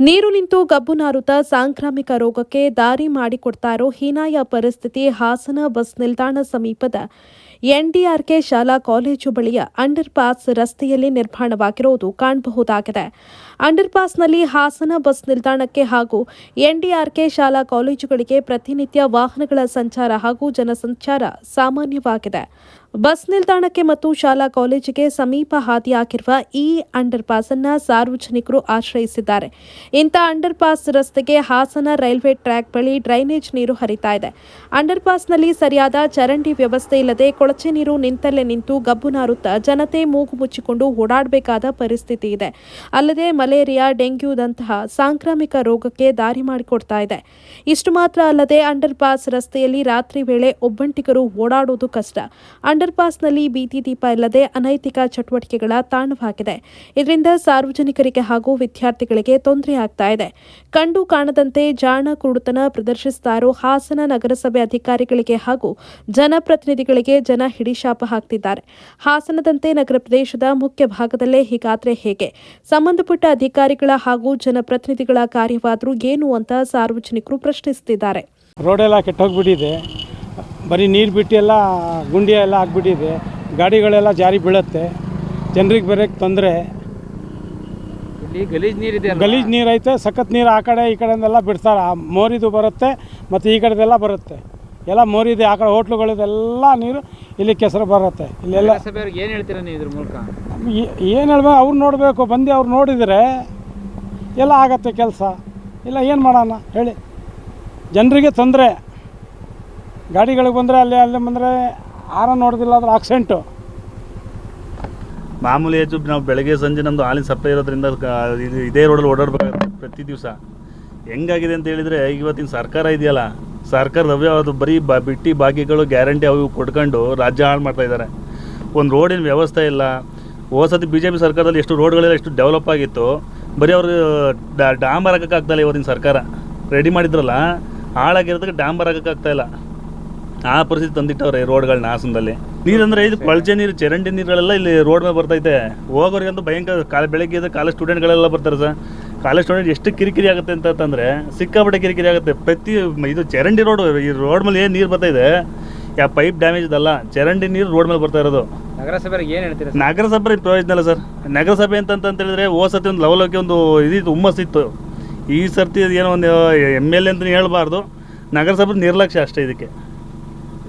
ನೀರು ನಿಂತು ಗಬ್ಬು ನಾರುತ ಸಾಂಕ್ರಾಮಿಕ ರೋಗಕ್ಕೆ ದಾರಿ ಮಾಡಿಕೊಡ್ತಾ ಇರೋ ಹೀನಾಯ ಪರಿಸ್ಥಿತಿ ಹಾಸನ ಬಸ್ ನಿಲ್ದಾಣ ಸಮೀಪದ ಎನ್ಡಿಆರ್ಕೆ ಶಾಲಾ ಕಾಲೇಜು ಬಳಿಯ ಅಂಡರ್ ಪಾಸ್ ರಸ್ತೆಯಲ್ಲಿ ನಿರ್ಮಾಣವಾಗಿರುವುದು ಕಾಣಬಹುದಾಗಿದೆ. ಅಂಡರ್ ಪಾಸ್ನಲ್ಲಿ ಹಾಸನ ಬಸ್ ನಿಲ್ದಾಣಕ್ಕೆ ಹಾಗೂ ಎನ್ಡಿಆರ್ಕೆ ಶಾಲಾ ಕಾಲೇಜುಗಳಿಗೆ ಪ್ರತಿನಿತ್ಯ ವಾಹನಗಳ ಸಂಚಾರ ಹಾಗೂ ಜನಸಂಚಾರ ಸಾಮಾನ್ಯವಾಗಿದೆ. ಬಸ್ ನಿಲ್ದಾಣಕ್ಕೆ ಮತ್ತು ಶಾಲಾ ಕಾಲೇಜಿಗೆ ಸಮೀಪ ಹಾದಿಯಾಗಿರುವ ಈ ಅಂಡರ್ ಪಾಸ್ ಅನ್ನ ಸಾರ್ವಜನಿಕರು ಆಶ್ರಯಿಸಿದ್ದಾರೆ. ಇಂಥ ಅಂಡರ್ ಪಾಸ್ ರಸ್ತೆಗೆ ಹಾಸನ ರೈಲ್ವೆ ಟ್ರ್ಯಾಕ್ ಬಳಿ ಡ್ರೈನೇಜ್ ನೀರು ಹರಿತಾ ಇದೆ. ಅಂಡರ್ ಪಾಸ್ನಲ್ಲಿ ಸರಿಯಾದ ಚರಂಡಿ ವ್ಯವಸ್ಥೆ ಇಲ್ಲದೆ ಕೊಳಚೆ ನೀರು ನಿಂತಲ್ಲೇ ನಿಂತು ಗಬ್ಬು ನಾರುತ್ತಾ ಜನತೆ ಮೂಗು ಮುಚ್ಚಿಕೊಂಡು ಓಡಾಡಬೇಕಾದ ಪರಿಸ್ಥಿತಿ ಇದೆ. ಅಲ್ಲದೆ ಮಲೇರಿಯಾ, ಡೆಂಗ್ಯೂದಂತಹ ಸಾಂಕ್ರಾಮಿಕ ರೋಗಕ್ಕೆ ದಾರಿ ಮಾಡಿಕೊಡ್ತಾ ಇದೆ. ಇಷ್ಟು ಮಾತ್ರ ಅಲ್ಲದೆ ಅಂಡರ್ ಪಾಸ್ ರಸ್ತೆಯಲ್ಲಿ ರಾತ್ರಿ ವೇಳೆ ಒಬ್ಬಂಟಿಗರು ಓಡಾಡುವುದು ಕಷ್ಟ. ಪಾಸ್ನಲ್ಲಿ ಬೀದಿ ದೀಪ ಇಲ್ಲದೆ ಅನೈತಿಕ ಚಟುವಟಿಕೆಗಳ ತಾಣವಾಗಿದೆ ಇದರಿಂದ ಸಾರ್ವಜನಿಕರಿಗೆ ಹಾಗೂ ವಿದ್ಯಾರ್ಥಿಗಳಿಗೆ ತೊಂದರೆಯಾಗ್ತಾ ಇದೆ. ಕಂಡು ಕಾಣದಂತೆ ಜಾಣ ಕುರುಡುತನ ಪ್ರದರ್ಶಿಸುತ್ತಾರೋ ಹಾಸನ ನಗರಸಭೆ ಅಧಿಕಾರಿಗಳಿಗೆ ಹಾಗೂ ಜನಪ್ರತಿನಿಧಿಗಳಿಗೆ ಜನ ಹಿಡಿಶಾಪ ಹಾಕ್ತಿದ್ದಾರೆ. ಹಾಸನದಂತೆ ನಗರ ಪ್ರದೇಶದ ಮುಖ್ಯ ಭಾಗದಲ್ಲೇ ಹೀಗಾದ್ರೆ ಹೇಗೆ? ಸಂಬಂಧಪಟ್ಟ ಅಧಿಕಾರಿಗಳ ಹಾಗೂ ಜನಪ್ರತಿನಿಧಿಗಳ ಕಾರ್ಯವಾದರೂ ಏನು ಅಂತ ಸಾರ್ವಜನಿಕರು ಪ್ರಶ್ನಿಸುತ್ತಿದ್ದಾರೆ ರೋಡೆಲ್ಲ ಕೆಟ್ಟೋಗ್ಬಿಟ್ಟಿದೆ. ಬರೀ ನೀರು ಬಿಟ್ಟು ಎಲ್ಲ ಗುಂಡಿ ಎಲ್ಲ ಆಗಿಬಿಟ್ಟಿದೆ. ಗಾಡಿಗಳೆಲ್ಲ ಜಾರಿ ಬೀಳುತ್ತೆ. ಜನರಿಗೆ ಬರೋಕ್ಕೆ ತೊಂದರೆ. ಇಲ್ಲಿ ಗಲೀಜ್ ನೀರಿದೆ? ಗಲೀಜು ನೀರು ಐತೆ ಸಖತ್ ನೀರು ಆ ಕಡೆ ಈ ಕಡೆಯಿಂದೆಲ್ಲ ಬಿಡ್ತಾರೆ. ಆ ಮೋರಿದು ಬರುತ್ತೆ ಮತ್ತು ಈ ಕಡೆದೆಲ್ಲ ಬರುತ್ತೆ. ಎಲ್ಲ ಮೋರಿದೆ ಆ ಕಡೆ ಹೋಟ್ಲುಗಳದೆಲ್ಲ ನೀರು ಇಲ್ಲಿ ಕೆಸರು ಬರುತ್ತೆ. ಇಲ್ಲೆಲ್ಲ ಸಭೆಯವ್ರಿಗೆ ಏನು ಹೇಳ್ತೀರಾ ನೀವು ಇದ್ರ ಮೂಲಕ? ಏನು ಹೇಳ್ಬೇಕು ಅವ್ರು ನೋಡಬೇಕು ಬಂದು ಅವ್ರು ನೋಡಿದರೆ ಎಲ್ಲ ಆಗತ್ತೆ ಕೆಲಸ. ಇಲ್ಲ ಏನು ಮಾಡೋಣ? ಹೇಳಿ. ಜನರಿಗೆ ತೊಂದರೆ. ಗಾಡಿಗಳಿಗೆ ಬಂದರೆ ಅಲ್ಲಿ ಅಲ್ಲಿ ಬಂದರೆ ಆರ ನೋಡೋದಿಲ್ಲ ಅದ್ರ ಆಕ್ಸಿಡೆಂಟು ಮಾಮೂಲಿ ಹೆಚ್ಚು ನಾವು ಬೆಳಗ್ಗೆ ಸಂಜೆ ನಮ್ಮದು ಹಾಲಿನ ಸಪ್ಲೈ ಇರೋದ್ರಿಂದ ಇದು ಇದೇ ರೋಡಲ್ಲಿ ಓಡಾಡ್ಬೇಕಾಗುತ್ತೆ ಪ್ರತಿ ದಿವಸ. ಹೆಂಗಾಗಿದೆ ಅಂತ ಹೇಳಿದರೆ ಇವತ್ತಿನ ಸರ್ಕಾರ ಇದೆಯಲ್ಲ, ಸರ್ಕಾರದ ಅದು ಬರೀ ಬ ಬಿಟ್ಟಿ ಬಾಕಿಗಳು ಗ್ಯಾರಂಟಿ ಅವು ಇವು ಕೊಡ್ಕೊಂಡು ರಾಜ್ಯ ಹಾಳು ಮಾಡ್ತಾ ಇದ್ದಾರೆ. ಒಂದು ರೋಡಿನ ವ್ಯವಸ್ಥೆ ಇಲ್ಲ. ಹೋಸತಿ ಬಿ ಜೆ ಪಿ ಸರ್ಕಾರದಲ್ಲಿ ಎಷ್ಟು ರೋಡ್ಗಳೆಲ್ಲ ಎಷ್ಟು ಡೆವಲಪ್ ಆಗಿತ್ತು, ಬರೀ ಅವರು ಡಾಂಬರ್ ಹಾಕೋಕ್ಕಾಗ್ತಾಯಿಲ್ಲ ಇವತ್ತಿನ ಸರ್ಕಾರ. ರೆಡಿ ಮಾಡಿದ್ರಲ್ಲ, ಹಾಳಾಗಿರೋದಕ್ಕೆ ಡಾಂಬರ್ ಹಾಕೋಕ್ಕಾಗ್ತಾಯಿಲ್ಲ ಆ ಪರಿಸ್ಥಿತಿ ತಂದಿಟ್ಟವ್ರೆ ಈ ರೋಡ್ಗಳನ್ನ ಹಾಸನದಲ್ಲಿ. ನೀರಂದ್ರೆ ಇದು ಕೊಳಚೆ ನೀರು ಚರಂಡಿ ನೀರುಗಳೆಲ್ಲ ಇಲ್ಲಿ ರೋಡ್ ಮೇಲೆ ಬರ್ತೈತೆ. ಹೋಗೋರಿಗಂತೂ ಭಯಂಕರ ಕಾಲ ಬೆಳಗ್ಗೆ ಇದ್ದ ಕಾಲೇಜ್ ಸ್ಟೂಡೆಂಟ್ಗಳೆಲ್ಲ ಬರ್ತಾರೆ ಸರ್. ಕಾಲೇಜ್ ಸ್ಟೂಡೆಂಟ್ ಎಷ್ಟು ಕಿರಿಕಿರಿ ಆಗುತ್ತೆ ಅಂತಂದ್ರೆ ಸಿಕ್ಕಾಪಟ್ಟೆ ಕಿರಿಕಿರಿ ಆಗುತ್ತೆ. ಪ್ರತಿ ಇದು ಚರಂಡಿ ರೋಡ್ ಈ ರೋಡ್ ಮೇಲೆ ಏನು ನೀರು ಬರ್ತಾಯಿದೆ ಯಾ ಪೈಪ್ ಡ್ಯಾಮೇಜ್ ಇದಲ್ಲ. ಚರಂಡಿ ನೀರು ರೋಡ್ ಮೇಲೆ ಬರ್ತಾ ಇರೋದು. ನಗರಸಭೆಗೆ ಏನು ಹೇಳ್ತೀರಾ? ನಗರಸಭೆ ಪ್ರಯೋಜನ ಇಲ್ಲ ಸರ್. ನಗರಸಭೆ ಅಂತ ಅಂತ ಹೇಳಿದ್ರೆ ಹೋದ ಸರ್ತಿ ಒಂದು ಲವಲೋಕೆ ಒಂದು ಇದು ಹುಮ್ಮಸ್ಸಿತ್ತು ಈ ಸರ್ತಿ ಏನೋ ಒಂದು ಎಂ ಎಲ್ ಎ ಅಂತ ಹೇಳಬಾರ್ದು. ನಗರಸಭೆ ನಿರ್ಲಕ್ಷ್ಯ ಅಷ್ಟೇ ಇದಕ್ಕೆ.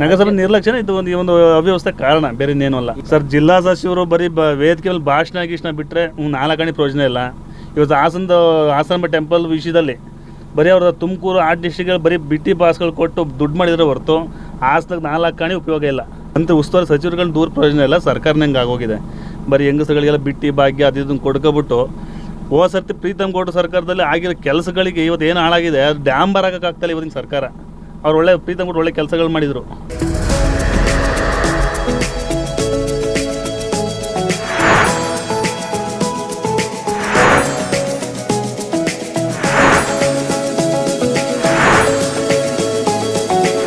ನಗರಸಭೆ ನಿರ್ಲಕ್ಷ್ಯ ಇದು ಒಂದು ಈ ಒಂದು ಅವ್ಯವಸ್ಥೆ ಕಾರಣ, ಬೇರೆ ಇನ್ನೇನು ಅಲ್ಲ. ಸರ್ ಜಿಲ್ಲಾ ಸಚಿವರು ಬರೀ ವೇದಿಕೆ ಮೇಲೆ ಭಾಷಣ ಗೀಷಣ ಬಿಟ್ಟರೆ ನಾಲ್ಕಾಣಿ ಪ್ರಯೋಜನ ಇಲ್ಲ. ಇವತ್ತು ಹಾಸನದ ಹಾಸನ ಟೆಂಪಲ್ ವಿಷಯದಲ್ಲಿ ಬರೀ ಅವ್ರ ತುಮಕೂರು ಆ ಡಿಸ್ಟಿಕ್ಗಳು ಬರೀ ಬಿಟ್ಟಿ ಪಾಸ್ಗಳು ಕೊಟ್ಟು ದುಡ್ಡು ಮಾಡಿದ್ರೆ ಹೊರತು ಹಾಸನಕ್ಕೆ ನಾಲ್ಕು ಕಾಣಿ ಉಪಯೋಗ ಇಲ್ಲ. ಅಂತ ಉಸ್ತುವಾರಿ ಸಚಿವರುಗಳನ್ನ ದೂರ ಪ್ರಯೋಜನ ಇಲ್ಲ ಸರ್ಕಾರನಂಗೆ ಆಗೋಗಿದೆ. ಬರೀ ಹೆಂಗಸುಗಳಿಗೆಲ್ಲ ಬಿಟ್ಟಿ ಭಾಗ್ಯ ಅದು ಇದನ್ನು ಕೊಡ್ಕೊಬಿಟ್ಟು ಹೋದ ಸರ್ತಿ ಪ್ರೀತಮ್ ಗೌಡ ಸರ್ಕಾರದಲ್ಲಿ ಆಗಿರೋ ಕೆಲಸಗಳಿಗೆ ಇವತ್ತು ಏನು ಹಾಳಾಗಿದೆ, ಅದು ಡ್ಯಾಮ್ ಬರೋಕ್ಕಾಗ್ತಾಯಿಲ್ಲ ಇವತ್ತಿನ ಸರ್ಕಾರ. ಅವ್ರು ಒಳ್ಳೆ ಪ್ರೀತಮ್ ಒಳ್ಳೆ ಕೆಲಸಗಳು ಮಾಡಿದರು.